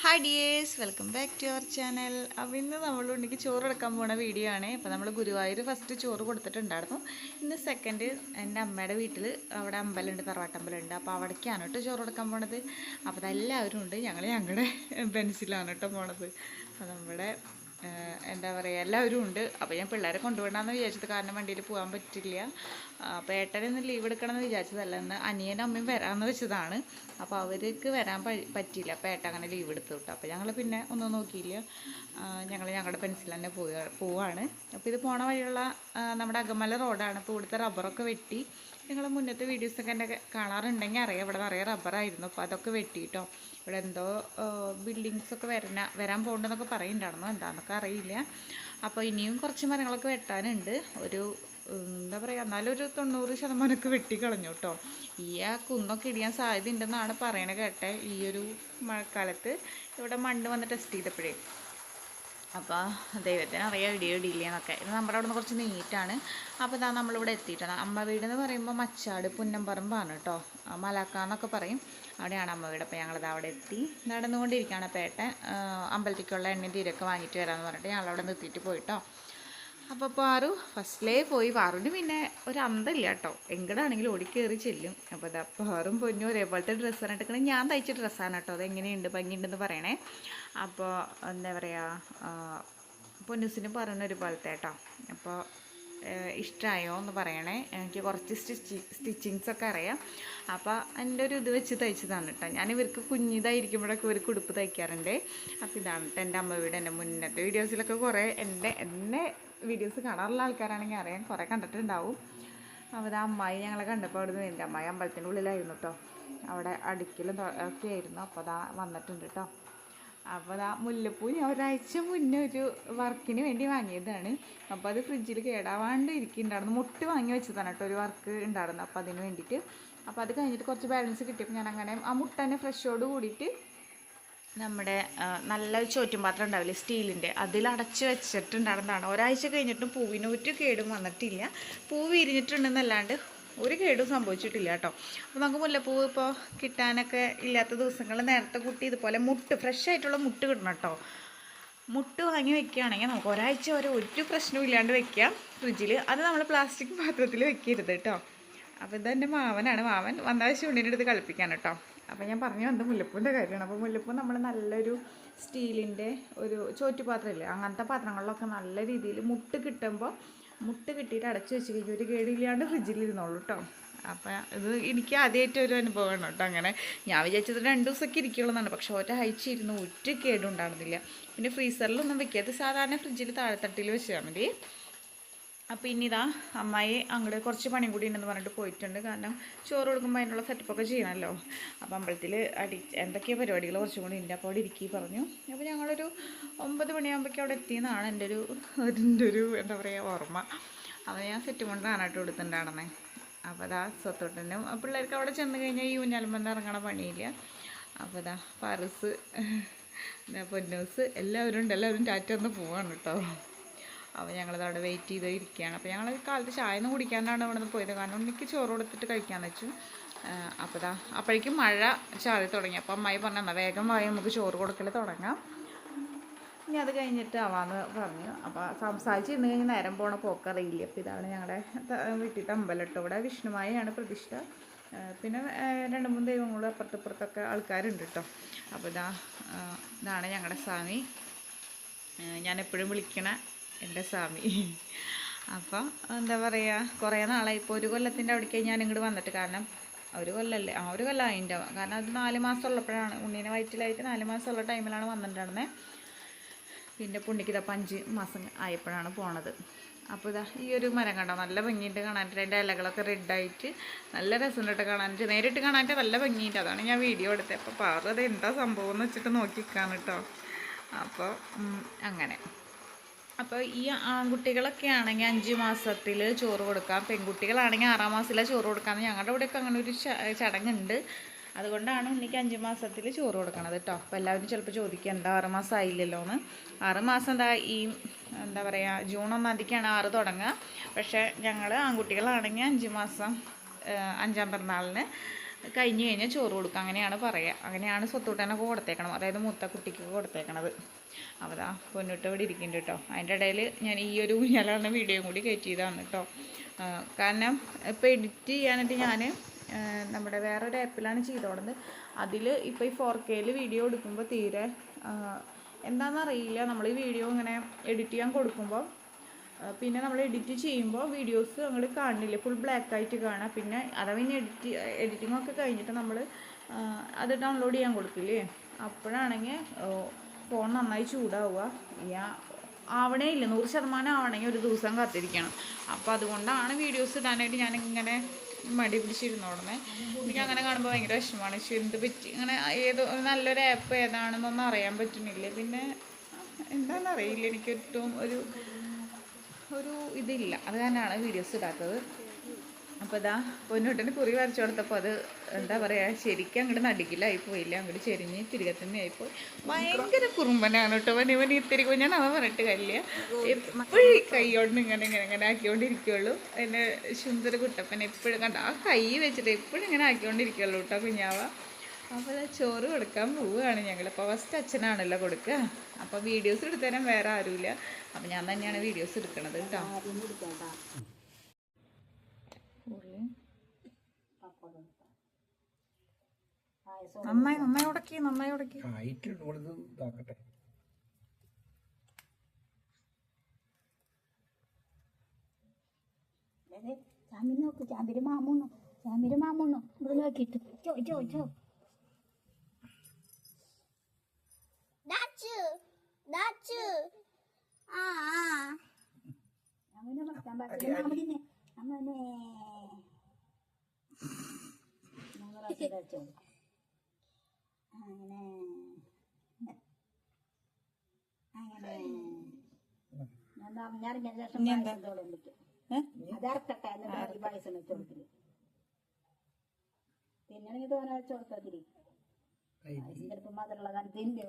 Hi dears welcome back to our channel അപ്പോൾ ഇന്ന് നമ്മൾ ഉണ്ടെങ്കിൽ ചോറ് എടുക്കാൻ പോണ വീഡിയോ ആണ്. അപ്പോൾ നമ്മൾ ഗുരുവായൂർ ഫസ്റ്റ് ചോറ് കൊടുത്തിട്ടുണ്ടായിരുന്നു. ഇന്ന് സെക്കൻഡ് എന്റെ അമ്മയുടെ വീട്ടിൽ അവിടെ അമ്പലമുണ്ട് തറവാട്ടമ്പലമുണ്ട് അപ്പോൾ അവിടേക്കാണ് കേട്ടോ ചോറ് കൊടുക്കാൻ പോണത്. അപ്പോൾ അതെല്ലാവരും ഉണ്ട്. ഞങ്ങൾ ഞങ്ങളുടെ ബെൻസിലാണ് കേട്ടോ പോണത്. അപ്പോൾ നമ്മുടെ എന്താ പറയുക എല്ലാവരും ഉണ്ട്. അപ്പോൾ ഞാൻ പിള്ളേരെ കൊണ്ടുപോകണമെന്ന് വിചാരിച്ചത് കാരണം വണ്ടിയിൽ പോകാൻ പറ്റില്ല. അപ്പോൾ ഏട്ടനൊന്ന് ലീവ് എടുക്കണമെന്ന് വിചാരിച്ചതല്ല എന്ന് അനിയനും അമ്മയും വരാമെന്ന് വെച്ചതാണ്. അപ്പോൾ അവർക്ക് വരാൻ പറ്റിയില്ല. അപ്പോൾ ഏട്ടൻ അങ്ങനെ ലീവ് എടുത്തു വിട്ടു. അപ്പോൾ ഞങ്ങൾ പിന്നെ ഒന്നും നോക്കിയില്ല. ഞങ്ങൾ ഞങ്ങളുടെ പെൻസിൽ തന്നെ പോവാണ്. അപ്പോൾ ഇത് പോണ വഴിയുള്ള നമ്മുടെ അകമല റോഡാണ് അപ്പോൾ ഇവിടുത്തെ റബ്ബറൊക്കെ വെട്ടി നിങ്ങൾ മുന്നത്തെ വീഡിയോസൊക്കെ എന്റെ കാണാറുണ്ടെങ്കിൽ അറിയാം. ഇവിടെ നിറയെ റബ്ബറായിരുന്നു അപ്പോൾ അതൊക്കെ വെട്ടിയിട്ടോ ഇവിടെ എന്തോ ബിൽഡിങ്സൊക്കെ വരണ വരാൻ പോകണ്ടെന്നൊക്കെ പറയുന്നുണ്ടായിരുന്നു. എന്താണെന്നൊക്കെ അറിയില്ല. അപ്പോൾ ഇനിയും കുറച്ച് മരങ്ങളൊക്കെ വെട്ടാനുണ്ട്. ഒരു എന്താ പറയുക എന്നാലും ഒരു തൊണ്ണൂറ് ശതമാനമൊക്കെ വെട്ടിക്കളഞ്ഞു കേട്ടോ. ഈ ആ കുന്നൊക്കെ ഇടിയാൻ സാധ്യത ഉണ്ടെന്നാണ് പറയണ കേട്ടെ ഈ ഒരു മഴക്കാലത്ത്. ഇവിടെ മണ്ണ് വന്ന് ടെസ്റ്റ് ചെയ്തപ്പോഴേ. അപ്പോൾ ദൈവത്തിന് അറിയാം ഇടിയോ ഇടിയില്ലേന്നൊക്കെ. ഇത് നമ്മുടെ അവിടെ നിന്ന് കുറച്ച് നീറ്റാണ്. അപ്പോൾ ഇതാ നമ്മളിവിടെ എത്തിയിട്ടാണ്. അമ്മ വീട് എന്ന് പറയുമ്പോൾ മച്ചാട് പുന്നമ്പറമ്പാണ് കേട്ടോ ആ, മലാക്ക എന്നൊക്കെ പറയും. അവിടെയാണ് അമ്മ വീട്. അപ്പോൾ ഞങ്ങളിത് അവിടെ എത്തി. നടന്നുകൊണ്ടിരിക്കുകയാണ് പേട്ടൻ. അമ്പലത്തിലേക്കുള്ള എണ്ണയും തീരൊക്കെ വാങ്ങിയിട്ട് വരാമെന്ന് പറഞ്ഞിട്ട് ഞങ്ങളവിടെ നിർത്തിയിട്ട് പോയിട്ടോ. അപ്പോൾ പാറു ഫസ്റ്റിലേ പോയി. പാറുവിന് പിന്നെ ഒരു അന്തമില്ല കേട്ടോ ഓടി ഓടിക്കേറി ചെല്ലും. അപ്പോൾ അതാ പാറും പൊന്നും ഒരേപോലത്തെ ഡ്രസ്സാണ് എടുക്കണത് ഞാൻ തയ്ച്ച ഡ്രസ്സാണ് കേട്ടോ അത് എങ്ങനെയുണ്ട് ഭംഗിയുണ്ടെന്ന് പറയണേ. അപ്പോൾ എന്താ പറയുക പൊന്നുസിനും പറയുന്ന ഒരുപോലത്തെ കേട്ടോ അപ്പോൾ ഇഷ്ടമായോ എന്ന് പറയണേ. എനിക്ക് കുറച്ച് സ്റ്റിച്ച് സ്റ്റിച്ചിങ്സ് ഒക്കെ അറിയാം. അപ്പോൾ എന്റെ ഒരു ഇത് വെച്ച് തയ്ച്ചതാണ് കേട്ടോ ഞാൻ ഇവർക്ക് കുഞ്ഞിതായിരിക്കുമ്പോഴൊക്കെ ഇവർക്ക് ഉടുപ്പ് തയ്ക്കാറുണ്ട്. അപ്പോൾ ഇതാണ് കേട്ടോ എന്റെ അമ്മ വീട്. എന്റെ മുന്നത്തെ വീഡിയോസിലൊക്കെ കുറേ എന്റെ എന്റെ വീഡിയോസ് കാണാറുള്ള ആൾക്കാരാണെങ്കിൽ അറിയാം. കുറേ കണ്ടിട്ടുണ്ടാവും. അപ്പോൾ ഇത് അമ്മായി ഞങ്ങളെ കണ്ടപ്പോൾ അവിടെ നിന്ന് എന്റെ അമ്മായി അമ്പലത്തിന്റെ ഉള്ളിലായിരുന്നു കേട്ടോ അവിടെ അടുക്കലും ഒക്കെ ആയിരുന്നു. അപ്പോൾ അതാ വന്നിട്ടുണ്ട് കേട്ടോ അപ്പോൾ അതാ മുല്ലപ്പൂ ഞാൻ ഒരാഴ്ച മുന്നേ ഒരു വർക്കിന് വേണ്ടി വാങ്ങിയതാണ്. അപ്പോൾ അത് ഫ്രിഡ്ജിൽ കേടാവാണ്ട് ഇരിക്കുന്നുണ്ടായിരുന്നു മുട്ട് വാങ്ങി വെച്ചതാണ് കേട്ടോ ഒരു വർക്ക് ഉണ്ടായിരുന്നു. അപ്പോൾ അതിന് വേണ്ടിയിട്ട്. അപ്പോൾ അത് കഴിഞ്ഞിട്ട് കുറച്ച് ബാലൻസ് കിട്ടിയപ്പോൾ ഞാൻ അങ്ങനെ ആ മുട്ട തന്നെ ഫ്രഷോട് കൂടിയിട്ട് നമ്മുടെ നല്ല ചോറ്റും പാത്രം ഉണ്ടാവില്ലേ സ്റ്റീലിന്റെ. അതിൽ അടച്ച് വെച്ചിട്ടുണ്ടായിരുന്നതാണ്. ഒരാഴ്ച കഴിഞ്ഞിട്ടും പൂവിന് ഒരു കേടും വന്നിട്ടില്ല. പൂ വിരിഞ്ഞിട്ടുണ്ടെന്നല്ലാണ്ട് ഒരു കേടും സംഭവിച്ചിട്ടില്ല കേട്ടോ. അപ്പോൾ നമുക്ക് മുല്ലപ്പൂവ് ഇപ്പോൾ കിട്ടാനൊക്കെ ഇല്ലാത്ത ദിവസങ്ങൾ നേരത്തെ കുട്ടി ഇതുപോലെ മുട്ട് ഫ്രഷ് ആയിട്ടുള്ള മുട്ട് കിട്ടണം കേട്ടോ. മുട്ട് വാങ്ങി വെക്കുകയാണെങ്കിൽ നമുക്ക് ഒരാഴ്ച വരെ ഒരു പ്രശ്നവും ഇല്ലാണ്ട് വെക്കാം. ഫ്രിഡ്ജിൽ അത് നമ്മൾ പ്ലാസ്റ്റിക് പാത്രത്തിൽ വെക്കരുത് കേട്ടോ. അപ്പോൾ ഇതെന്റെ മാവനാണ്. മാവൻ വന്നാൽ ചൂണ്ടിന്റെ അടുത്ത് കളിപ്പിക്കാൻ കേട്ടോ. അപ്പോൾ ഞാൻ പറഞ്ഞു വന്നത് മുല്ലപ്പൂവിന്റെ കാര്യമാണ്. അപ്പോൾ മുല്ലപ്പൂ നമ്മൾ നല്ലൊരു സ്റ്റീലിന്റെ ഒരു ചോറ്റുപാത്രമില്ലേ അങ്ങനത്തെ പാത്രങ്ങളിലൊക്കെ നല്ല രീതിയിൽ മുട്ട് കിട്ടുമ്പോൾ മുട്ട് കിട്ടിയിട്ട് അടച്ചു വെച്ച് കഴിഞ്ഞാൽ ഒരു കേടില്ലാണ്ട് ഫ്രിഡ്ജിൽ ഇരുന്നോളൂ കേട്ടോ അപ്പം ഇത് എനിക്ക് ആദ്യമായിട്ട് ഒരു അനുഭവമാണ് കേട്ടോ അങ്ങനെ. ഞാൻ വിചാരിച്ചത് രണ്ട് ദിവസമൊക്കെ ഇരിക്കുള്ളതാണ് പക്ഷെ ഒറ്റ അയച്ചിരുന്നു ഒറ്റ കേടും ഉണ്ടായിരുന്നില്ല. പിന്നെ ഫ്രീസറിലൊന്നും വെക്കാതെ സാധാരണ ഫ്രിഡ്ജിൽ താഴെത്തട്ടിൽ വെച്ചാൽ മതി. അപ്പോൾ ഇനി ഇതാ അമ്മായി അങ്ങോട്ട് കുറച്ച് പണിയും കൂടി ഉണ്ടെന്ന് പറഞ്ഞിട്ട് പോയിട്ടുണ്ട്. കാരണം ചോറ് കൊടുക്കുമ്പോൾ അതിനുള്ള സെറ്റപ്പൊക്കെ ചെയ്യണമല്ലോ അപ്പോൾ അമ്പലത്തിൽ അടി എന്തൊക്കെയോ പരിപാടികൾ കുറച്ചും കൂടി ഉണ്ട്. അപ്പോൾ അവിടെ ഇരിക്കി പറഞ്ഞു. അപ്പോൾ ഞങ്ങളൊരു ഒമ്പത് മണിയാകുമ്പോഴേക്കും അവിടെ എത്തിയെന്നാണ് എന്റെ ഒരു അതിന്റെ ഒരു എന്താ പറയുക ഓർമ്മ. അപ്പോൾ ഞാൻ സെറ്റ് കൊണ്ടാണ് കേട്ടോ കൊടുത്തിട്ടുണ്ടായിരുന്നേ. അപ്പോൾ അതാ സ്വത്തോട്ടനും പിള്ളേർക്ക് അവിടെ ചെന്ന് കഴിഞ്ഞാൽ ഈ ഊഞ്ഞാലുമ്പന്ന് ഇറങ്ങണ പണിയില്ല. അപ്പോൾ അതാ പാറസ് പൊന്നൂസ് എല്ലാവരും ഉണ്ട്. എല്ലാവരും ടാറ്റ ഒന്ന് പോവാണ് കേട്ടോ. അപ്പോൾ ഞങ്ങളത് അവിടെ വെയിറ്റ് ചെയ്ത് ഇരിക്കുകയാണ്. അപ്പോൾ ഞങ്ങൾ കാലത്ത് ചായ ഒന്നും കുടിക്കാനാണ് ഇവിടെ നിന്ന് പോയത്. കാരണം എനിക്ക് ചോറ് കൊടുത്തിട്ട് കഴിക്കാൻ വെച്ചു. അപ്പോൾ ദാ അപ്പോഴേക്കും മഴ ചാറി തുടങ്ങി. അപ്പോൾ അമ്മായി പറഞ്ഞു എന്നാൽ വേഗം വായി നമുക്ക് ചോറ് കൊടുക്കൽ തുടങ്ങാം. ഇനി അത് കഴിഞ്ഞിട്ട് ആവാന്ന് പറഞ്ഞു. അപ്പോൾ സംസാരിച്ചിരുന്ന് കഴിഞ്ഞ് നേരം പോണ പോക്കറിയില്ല അപ്പോൾ ഇതാണ് ഞങ്ങളുടെ വീട്ടിൽ അമ്പലം ഇവിടെ വിഷ്ണുമായാണ് പ്രതിഷ്ഠ. പിന്നെ രണ്ട് മൂന്ന് ദൈവങ്ങളും അപ്പുറത്തപ്പുറത്തൊക്കെ ആൾക്കാരുണ്ട് കേട്ടോ അപ്പോൾ ഇതാ ഇതാണ് ഞങ്ങളുടെ സ്വാമി. ഞാൻ എപ്പോഴും വിളിക്കണ എന്റെ സ്വാമി. അപ്പോൾ എന്താ പറയുക കുറേ നാളായി. ഇപ്പോൾ ഒരു കൊല്ലത്തിന്റെ അവിടേക്ക് ഞാൻ ഇങ്ങോട്ട് വന്നിട്ട് കാരണം ഒരു കൊല്ലമല്ലേ ആ ഒരു കൊല്ലം അതിന്റെ കാരണം അത് നാല് മാസം ഉള്ളപ്പോഴാണ്. ഉണ്ണീനെ വയറ്റിലായിട്ട് നാല് മാസം ഉള്ള ടൈമിലാണ് വന്നിട്ടുണ്ടായിരുന്നത് പിന്നെ പുണ്ണിക്ക് ഇതപ്പം അഞ്ച് മാസം ആയപ്പോഴാണ് പോണത്. അപ്പോൾ ഇതാ ഈ ഒരു മരം കണ്ടോ? നല്ല ഭംഗിയുണ്ട് കാണാനായിട്ട്. അതിന്റെ ഇലകളൊക്കെ റെഡായിട്ട് നല്ല രസമുണ്ട് കാണാനായിട്ട്. നേരിട്ട് കാണാനായിട്ട് നല്ല ഭംഗിയുണ്ട്. അതാണ് ഞാൻ വീഡിയോ എടുത്തത് അപ്പോൾ പാറത് എന്താ സംഭവം എന്ന് വെച്ചിട്ട് നോക്കിക്കാണ് കേട്ടോ. അപ്പോൾ അങ്ങനെ. അപ്പോൾ ഈ ആൺകുട്ടികളൊക്കെ ആണെങ്കിൽ അഞ്ച് മാസത്തിൽ ചോറ് കൊടുക്കാം. പെൺകുട്ടികളാണെങ്കിൽ ആറാം മാസത്തിലെ ചോറ് കൊടുക്കാം ഞങ്ങളുടെ ഇവിടെയൊക്കെ അങ്ങനെ ഒരു ചടങ്ങുണ്ട്. അതുകൊണ്ടാണ് ഉണ്ണിക്ക് അഞ്ച് മാസത്തിൽ ചോറ് കൊടുക്കണത് കേട്ടോ അപ്പോൾ എല്ലാവരും ചിലപ്പോൾ ചോദിക്കുക എന്താ ആറ് മാസം ആയില്ലല്ലോ എന്ന്. ആറ് മാസം എന്താ ഈ എന്താ പറയുക ജൂൺ ഒന്നാം തീയതിക്കാണ് ആറ് തുടങ്ങുക. പക്ഷേ ഞങ്ങൾ ആൺകുട്ടികളാണെങ്കിൽ അഞ്ച് മാസം അഞ്ചാം പിറന്നാളിന് കഴിഞ്ഞ് കഴിഞ്ഞാൽ ചോറ് കൊടുക്കുക അങ്ങനെയാണ് പറയുക അങ്ങനെയാണ് സ്വത്തൂട്ടനൊക്കെ കൊടുത്തേക്കണം അതായത് മൂത്ത കുട്ടിക്ക് കൊടുത്തേക്കണത്. അവതാ പൊന്നിട്ട് ഇവിടെ ഇരിക്കുന്നുണ്ട് കേട്ടോ അതിന്റെ ഇടയിൽ ഞാൻ ഈ ഒരു ഊഞ്ഞാലാണ് വീഡിയോ കൂടി കയറ്റിയതാണ് കേട്ടോ കാരണം ഇപ്പോൾ എഡിറ്റ് ചെയ്യാനായിട്ട് ഞാൻ നമ്മുടെ വേറൊരു ആപ്പിലാണ് ചെയ്തോടുന്നത്. അതിൽ ഇപ്പോൾ ഈ ഫോർ കെയിൽ വീഡിയോ എടുക്കുമ്പോൾ തീരെ എന്താണെന്നറിയില്ല നമ്മൾ ഈ വീഡിയോ ഇങ്ങനെ എഡിറ്റ് ചെയ്യാൻ കൊടുക്കുമ്പോൾ പിന്നെ നമ്മൾ എഡിറ്റ് ചെയ്യുമ്പോൾ വീഡിയോസ് നമ്മൾ കാണില്ല ഫുൾ ബ്ലാക്ക് ആയിട്ട് കാണാം. പിന്നെ അഥവാ ഇനി എഡിറ്റ് എഡിറ്റിംഗ് ഒക്കെ കഴിഞ്ഞിട്ട് നമ്മൾ അത് ഡൗൺലോഡ് ചെയ്യാൻ കൊടുക്കില്ലേ? അപ്പോഴാണെങ്കിൽ ഫോൺ നന്നായി ചൂടാവുക. ഞാൻ ആവണേ ഇല്ല. നൂറ് ശതമാനം ആവണമെങ്കിൽ ഒരു ദിവസം കാത്തിരിക്കണം. അപ്പോൾ അതുകൊണ്ടാണ് വീഡിയോസ് ഇടാനായിട്ട് ഞാനിങ്ങനെ മടി പിടിച്ചിരുന്നോടനെ എനിക്ക് അങ്ങനെ കാണുമ്പോൾ ഭയങ്കര വിഷമമാണ്. പക്ഷേ എന്ത് പറ്റി? ഇങ്ങനെ ഏത് നല്ലൊരു ആപ്പ് ഏതാണെന്നൊന്നും അറിയാൻ പറ്റുന്നില്ല. പിന്നെ എന്താണെന്നറിയില്ല. എനിക്ക് ഏറ്റവും ഒരു ഒരു ഇതില്ല. അത് കാരണമാണ് വീഡിയോസ് ഇടാത്തത്. അപ്പോൾ ഇതാ പൊന്നോട്ടിന് കുറി വരച്ചു കൊടുത്തപ്പോൾ അത് എന്താ പറയുക ശരിക്കും അങ്ങോട്ട് നടുക്കിലായി പോയില്ല അങ്ങോട്ട് ചെരിഞ്ഞ് തിരികെ തന്നെ ആയിപ്പോയി. ഭയങ്കര കുറുമ്പനാണ് കേട്ടോ അവൻ ഇവൻ ഇത്തിരി കുഞ്ഞാണ് അവൻ പറഞ്ഞിട്ട് കല്യ എപ്പോഴും ഈ ഇങ്ങനെ ഇങ്ങനെ ഇങ്ങനെ ആക്കിക്കൊണ്ടിരിക്കുള്ളൂ എന്റെ സുന്ദര കുട്ടപ്പൻ എപ്പോഴും കണ്ട. ആ കൈ വെച്ചിട്ട് എപ്പോഴും ഇങ്ങനെ ആക്കിക്കൊണ്ടിരിക്കുള്ളൂ കേട്ടോ കുഞ്ഞാവ. അപ്പോൾ ചോറ് കൊടുക്കാൻ പോവുകയാണ് ഞങ്ങൾ അപ്പോൾ ഫസ്റ്റ് അച്ഛനാണല്ലോ കൊടുക്കുക അപ്പോൾ വീഡിയോസ് എടുത്തരാൻ വേറെ ആരുമില്ല. അപ്പോൾ ഞാൻ തന്നെയാണ് വീഡിയോസ് എടുക്കണത് കേട്ടോ. നന്നായി നന്നായി ഉടക്കി നന്നായി ഉടക്കി. ഇതാക്കട്ടെ. ചാമ്പിന് നോക്ക്. ചാമ്പിര് മാമുണ്ണു ചാമ്പിര് മാമുണ്ണു ഇവിടെ നോക്കിയിട്ട്. ചോ ചോ ചോ. Dachu, Dachu. ആ അങ്ങനെ മറക്കാൻ പാടില്ല മാമതിനെ അങ്ങനെ മൂന്ന് അങ്ങനെ. അങ്ങനെ. ഞാൻ അറിഞ്ഞറിഞ്ഞ ശേഷം പായസത്തോടെ വിളിക്കും അതറക്കട്ടെ എന്നിട്ട് പായസം വെച്ച് കൊടുക്കില്ല പിന്നെ തോനെ വെച്ച് കൊടുക്കാതിരി പായസം ചിലപ്പോൾ മധുരമുള്ള കാരണം തിന്നു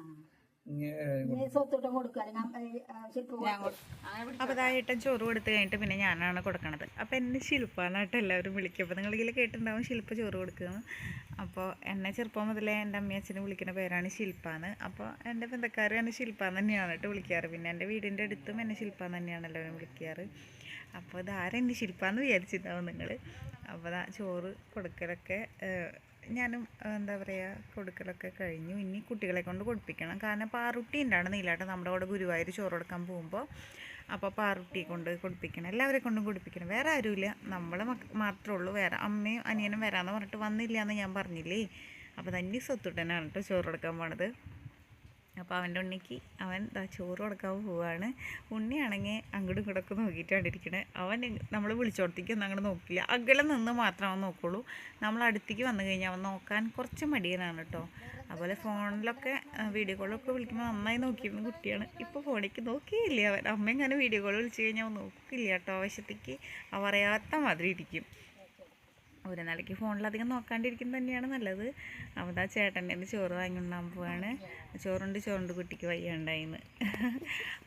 അപ്പോൾ ഇതായിട്ട് ചോറ് കൊടുത്ത് കഴിഞ്ഞിട്ട് പിന്നെ ഞാനാണ് കൊടുക്കണത്. അപ്പൊ എന്നെ ശില്പാന്നായിട്ട് എല്ലാവരും വിളിക്കും അപ്പൊ നിങ്ങളിതിൽ കേട്ടിണ്ടാവും കേട്ടിട്ടുണ്ടാവും ശില്പ ചോറ് കൊടുക്കുന്നു. അപ്പോൾ എന്നെ ചെറുപ്പം മുതലേ എന്റെ അമ്മയച്ഛന് വിളിക്കുന്ന പേരാണ് ശില്പാന്ന്. അപ്പോൾ എന്റെ ബന്ധക്കാരും എന്നെ ശില്പാന്ന് തന്നെയാണ് കേട്ടോ വിളിക്കാറ്. പിന്നെ എന്റെ വീടിന്റെ അടുത്തും എന്നെ ശില്പാന്ന് തന്നെയാണ് എല്ലാവരും വിളിക്കാറ്. അപ്പോൾ ഇതാരെന്നെ ശില്പാന്ന് വിചാരിച്ചിട്ടുണ്ടാവും നിങ്ങൾ അപ്പോൾ ചോറ് കൊടുക്കലൊക്കെ ഞാനും എന്താ പറയുക കൊടുക്കലൊക്കെ കഴിഞ്ഞു. ഇനി കുട്ടികളെ കൊണ്ട് കൊടുപ്പിക്കണം. കാരണം പാറുട്ടി ഉണ്ടാണ് നീലാട്ടം. നമ്മുടെ കൂടെ ഗുരുവായൂർ ചോറ് കൊടുക്കാൻ പോകുമ്പോൾ അപ്പോൾ പാറുട്ടി കൊണ്ട് കൊടുപ്പിക്കണം. എല്ലാവരെ കൊണ്ടും കൊടുപ്പിക്കണം. വേറെ ആരുമില്ല നമ്മൾ മാത്രമേ ഉള്ളൂ. വേറെ അമ്മയും അനിയനും വരാമെന്ന് പറഞ്ഞിട്ട് വന്നില്ല എന്ന് ഞാൻ പറഞ്ഞില്ലേ? അപ്പോൾ തന്നെ സ്വത്തുട്ടനാണ് കേട്ടോ ചോറ് കൊടുക്കാൻ പോണത്. അപ്പോൾ അവന്റെ ഉണ്ണിക്ക് അവൻ ദാ ചോറ് കൊടുക്കാൻ പോവുകയാണ് ഉണ്ണിയാണെങ്കിൽ അങ്ങോട്ടും ഇങ്ങോട്ടൊക്കെ നോക്കിയിട്ടാണ് ഇരിക്കണേ. അവൻ നമ്മൾ വിളിച്ചോടത്തേക്കൊന്നും അങ്ങോട്ട് നോക്കില്ല. അകലെ നിന്ന് മാത്രം അവൻ നോക്കുള്ളൂ. നമ്മൾ അടുത്തേക്ക് വന്നു കഴിഞ്ഞാൽ അവൻ നോക്കാൻ കുറച്ച് മടിയനാണ് കേട്ടോ. അതുപോലെ ഫോണിലൊക്കെ വീഡിയോ കോളൊക്കെ വിളിക്കുമ്പോൾ നന്നായി നോക്കിയിരുന്ന കുട്ടിയാണ്. ഇപ്പോൾ ഫോണിലേക്ക് നോക്കിയില്ല അവൻ? അമ്മ ഇങ്ങനെ വീഡിയോ കോൾ വിളിച്ചു കഴിഞ്ഞാൽ അവൻ നോക്കില്ല കേട്ടോ. ആവശ്യത്തേക്ക് അവ അറിയാത്ത മാതിരി ഇരിക്കും. ഒരു നിലയ്ക്ക് ഫോണിലധികം നോക്കാണ്ടിരിക്കുന്നത് തന്നെയാണ് നല്ലത്. അപ്പോൾ ആ ചേട്ടന്റെ ചോറ് വാങ്ങിക്കൊണ്ടാൻ പോവാണ്. ചോറുണ്ട് ചോറുണ്ട് കുട്ടിക്ക് വയ്യാണ്ടായിന്ന്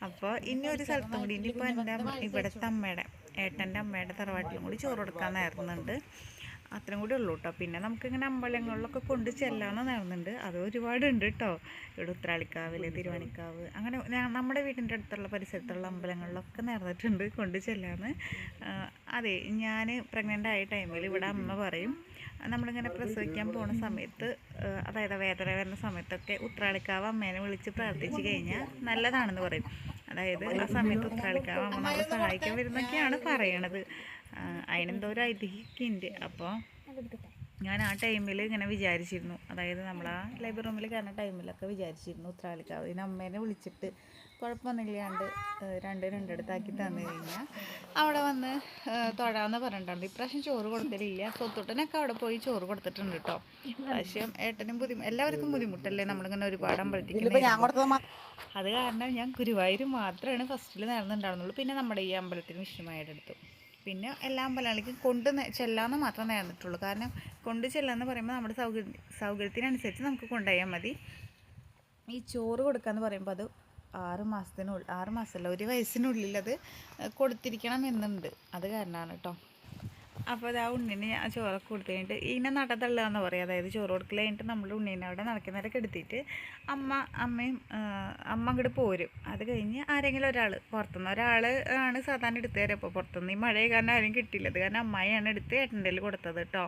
അപ്പോൾ ഇനി ഒരു സ്ഥലത്തും കൂടി ഇനിയിപ്പോൾ എന്റെ ഇവിടുത്തെ അമ്മയുടെ ഏട്ടന്റെ അമ്മയുടെ തറവാട്ടിലും കൂടി ചോറ് കൊടുക്കാൻ നേർന്നുണ്ട് അത്രയും കൂടി ഉള്ളൂ കേട്ടോ പിന്നെ നമുക്കിങ്ങനെ അമ്പലങ്ങളിലൊക്കെ കൊണ്ട് ചെല്ലാന്ന് നേർന്നുണ്ട് അത് ഒരുപാടുണ്ട് കേട്ടോ ഇവിടെ ഉത്രാളിക്കാവിൽ തിരുവാണിക്കാവ്. അങ്ങനെ നമ്മുടെ വീടിന്റെ അടുത്തുള്ള പരിസരത്തുള്ള അമ്പലങ്ങളിലൊക്കെ നേർന്നിട്ടുണ്ട് കൊണ്ട് ചെല്ലാന്ന്. അതെ ഞാൻ പ്രഗ്നന്റ് ആയ ടൈമിൽ ഇവിടെ അമ്മ പറയും നമ്മളിങ്ങനെ പ്രസവിക്കാൻ പോണ സമയത്ത് അതായത് വേദന വരുന്ന സമയത്തൊക്കെ ഉത്രാളിക്കാവ് അമ്മേനെ വിളിച്ച് പ്രാർത്ഥിച്ചു കഴിഞ്ഞാൽ നല്ലതാണെന്ന് പറയും. അതായത് ആ സമയത്ത് ഉത്രാളിക്കാവ് അമ്മ നമ്മളെ സഹായിക്കാൻ വരുന്നൊക്കെയാണ് പറയണത്. അതിനെന്തോ ഒരു ഐതിഹ്യമുണ്ട്. അപ്പോൾ ഞാൻ ആ ടൈമിൽ ഇങ്ങനെ വിചാരിച്ചിരുന്നു. അതായത് നമ്മൾ ആ ലൈബ്രറി റൂമിൽ കയറുന്ന ടൈമിലൊക്കെ വിചാരിച്ചിരുന്നു ഉത്രാളിക്കാവ്. ഇതിന് അമ്മേനെ വിളിച്ചിട്ട് കുഴപ്പമൊന്നുമില്ലാണ്ട് രണ്ട് രണ്ടിടത്താക്കി തന്നു കഴിഞ്ഞാൽ അവിടെ വന്ന് തൊഴാന്ന് പറഞ്ഞിട്ടുണ്ട്. ഇപ്രാവശ്യം ചോറ് കൊടുക്കലില്ല സ്വത്തുട്ടനൊക്കെ അവിടെ പോയി ചോറ് കൊടുത്തിട്ടുണ്ട് കേട്ടോ പക്ഷേ ഏട്ടനും ബുദ്ധിമുട്ട് എല്ലാവർക്കും ബുദ്ധിമുട്ടല്ലേ? നമ്മളിങ്ങനെ ഒരുപാട് അമ്പലത്തിൽ അത് കാരണം ഞാൻ ഗുരുവായൂർ മാത്രമാണ് ഫസ്റ്റിൽ നേർന്നുണ്ടായിരുന്നുള്ളൂ പിന്നെ നമ്മുടെ ഈ അമ്പലത്തിന് വിഷ്ണുമായുടെ അടുത്ത്. പിന്നെ എല്ലാ അമ്പലങ്ങളിലേക്കും കൊണ്ട് ചെല്ലാമെന്ന് മാത്രമേ മാത്രം നേർന്നിട്ടുള്ളൂ. കാരണം കൊണ്ട് ചെല്ലാന്ന് പറയുമ്പോൾ നമ്മുടെ സൗകര്യ സൗകര്യത്തിനനുസരിച്ച് നമുക്ക് കൊണ്ടുപോയാൽ മതി. ഈ ചോറ് കൊടുക്കാന്ന് പറയുമ്പോൾ അത് ആറ് മാസത്തിനുള്ളിൽ ആറ് മാസമല്ല ഒരു വയസ്സിനുള്ളിൽ അത് കൊടുത്തിരിക്കണം എന്നുണ്ട്. അത് കാരണമാണ് കേട്ടോ അപ്പോൾ അത് ആ ഉണ്ണിന് ആ ചോറൊക്കെ കൊടുത്തു കഴിഞ്ഞിട്ട് ഇതിനെ നടതള്ളുക എന്ന് പറയും. അതായത് ചോറ് കൊടുക്കൽ കഴിഞ്ഞിട്ട് നമ്മൾ ഉണ്ണീനെ അവിടെ നടക്കുന്നവരൊക്കെ എടുത്തിട്ട് അമ്മ അമ്മയും അമ്മ അങ്ങോട്ട് പോരും. അത് കഴിഞ്ഞ് ആരെങ്കിലും ഒരാൾ പുറത്തുനിന്ന് ഒരാൾ ആണ് സാധാരണ എടുത്തു തരാം. അപ്പോൾ പുറത്തുനിന്ന് ഈ മഴയെ കാരണം ആരും കിട്ടിയില്ല. അത് കാരണം അമ്മയാണ് എടുത്ത് ഏട്ടന്റെ കൊടുത്തത് കേട്ടോ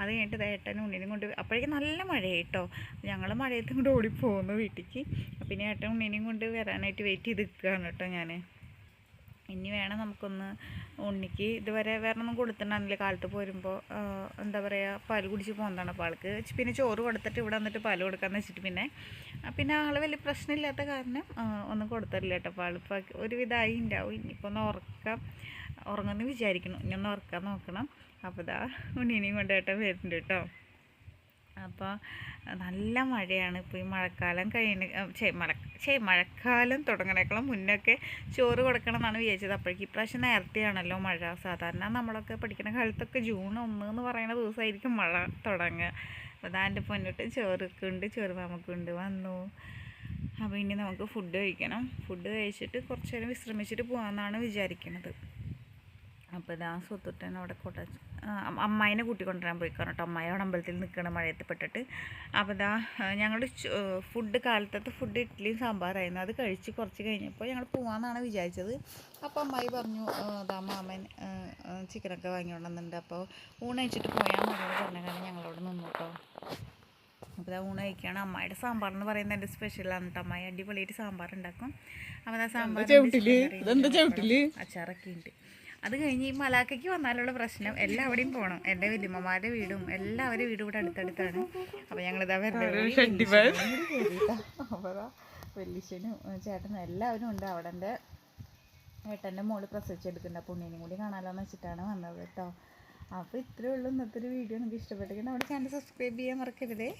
അത് കഴിഞ്ഞിട്ട് ഏട്ടനും ഉണ്ണിനും കൊണ്ട് അപ്പോഴേക്കും നല്ല മഴയായി കേട്ടോ ഞങ്ങൾ മഴയത്തും കൂടെ ഓടിപ്പോകുന്നു വീട്ടിലേക്ക് പിന്നെ ഏട്ടൻ ഉണ്ണിനെയും കൊണ്ട് വരാനായിട്ട് വെയിറ്റ് ചെയ്ത് നിൽക്കുകയാണ് കേട്ടോ ഞാൻ ഇനി വേണം നമുക്കൊന്ന് ഉണ്ണിക്ക് ഇതുവരെ വേറെ ഒന്നും കൊടുത്തിട്ടുണ്ടായിരുന്നില്ല. കാലത്ത് പോരുമ്പോൾ എന്താ പറയുക പാൽ കുടിച്ച് പോകുന്നതാണ് അപ്പോൾ ആൾക്ക് പിന്നെ ചോറ് കൊടുത്തിട്ട് ഇവിടെ വന്നിട്ട് പാൽ കൊടുക്കാമെന്ന് വെച്ചിട്ട് പിന്നെ പിന്നെ ആൾ വലിയ പ്രശ്നമില്ലാത്ത കാരണം ഒന്നും കൊടുത്തിട്ടില്ല കേട്ടോ. അപ്പോൾ ആളിപ്പോൾ ഒരുവിധമായി ഉണ്ടാവും ഇനിയിപ്പോൾ ഒന്ന് ഉറക്കാം. ഉറങ്ങുമെന്ന് വിചാരിക്കുന്നു. ഇനി ഒന്ന് ഉറക്കാൻ നോക്കണം. അപ്പോൾ ഇതാ ഉണ്ണീനെയും കൊണ്ട് ഏട്ടൻ വരുന്നുണ്ട് കേട്ടോ. അപ്പോൾ നല്ല മഴയാണ്. ഇപ്പോൾ ഈ മഴക്കാലം കഴിയണ ചേ മഴ ചേ മഴക്കാലം തുടങ്ങണേക്കാളും മുന്നൊക്കെ ചോറ് കൊടുക്കണം എന്നാണ് വിചാരിച്ചത്. അപ്പോഴേക്കും ഇപ്രാവശ്യം നേരത്തെയാണല്ലോ മഴ. സാധാരണ നമ്മളൊക്കെ പഠിക്കുന്ന കാലത്തൊക്കെ ജൂൺ ഒന്ന് എന്ന് പറയുന്ന ദിവസമായിരിക്കും മഴ തുടങ്ങുക. അപ്പോൾ അതാന്റെ പൊന്നിട്ട് ചോറൊക്കെ ഉണ്ട് ചോറ് നമുക്കുണ്ട് വന്നു. അപ്പോൾ ഇനി നമുക്ക് ഫുഡ് കഴിക്കണം. ഫുഡ് കഴിച്ചിട്ട് കുറച്ച് നേരം വിശ്രമിച്ചിട്ട് പോകാമെന്നാണ് വിചാരിക്കുന്നത് അപ്പോൾ ഇതാ സ്വത്തുട്ടൻ അവിടെ കൊട്ട അമ്മായിനെ കൂട്ടിക്കൊണ്ടുവരാൻ പോയിക്കാണ് കേട്ടോ അമ്മായി അവിടെ അമ്പലത്തിൽ നിൽക്കണം മഴയത്ത് പെട്ടിട്ട്. അപ്പോൾ ഇതാ ഞങ്ങൾ ഫുഡ് കാലത്തത്തെ ഫുഡ് ഇഡ്ഡലിയും സാമ്പാറായിരുന്നു. അത് കഴിച്ച് കുറച്ച് കഴിഞ്ഞപ്പോൾ ഞങ്ങൾ പോകാമെന്നാണ് വിചാരിച്ചത്. അപ്പോൾ അമ്മായി പറഞ്ഞു അതാ മാമൻ ചിക്കനൊക്കെ വാങ്ങിക്കൊണ്ടുവന്നിട്ടുണ്ട് അപ്പോൾ ഊണ് കഴിച്ചിട്ട് പോയാൽ മതി പറഞ്ഞ കാരണം ഞങ്ങളവിടെ നിന്നു കേട്ടോ അപ്പോൾ ഇതാ ഊണ് കഴിക്കുകയാണ് അമ്മായിയുടെ സാമ്പാർ എന്ന് പറയുന്നത് എന്റെ സ്പെഷ്യലാണ് കേട്ടോ അമ്മായി അടിപൊളിയായിട്ട് സാമ്പാർ ഉണ്ടാക്കും അപ്പോൾ ആ സാമ്പാർ അച്ചാറൊക്കെ ഉണ്ട്. അത് കഴിഞ്ഞ് ഈ മലാക്കയ്ക്ക് വന്നാലുള്ള പ്രശ്നം എല്ലാവിടെയും പോകണം എന്റെ വല്യമ്മമാരുടെ വീടും എല്ലാവരുടെ വീടും ഇവിടെ അടുത്തടുത്താണ്. അപ്പോൾ ഞങ്ങളിതാ വരുന്നത് അപ്പോൾ വല്യശ്ശനും ചേട്ടനും എല്ലാവരും ഉണ്ട് അവിടെ എന്റെ ഏട്ടന്റെ മോൾ പ്രസവിച്ചെടുക്കുന്നുണ്ട്. അപ്പോൾ ഉണ്ണീനും കൂടി കാണാമല്ലോ വെച്ചിട്ടാണ് വന്നത് കേട്ടോ. അപ്പോൾ ഇത്രയേ ഉള്ളൂ ഇന്നത്തെ ഒരു വീഡിയോ. നിങ്ങൾക്ക് ഇഷ്ടപ്പെട്ടെങ്കിൽ നമ്മുടെ ചാനൽ സബ്സ്ക്രൈബ് ചെയ്യാൻ മറക്കരുതേ.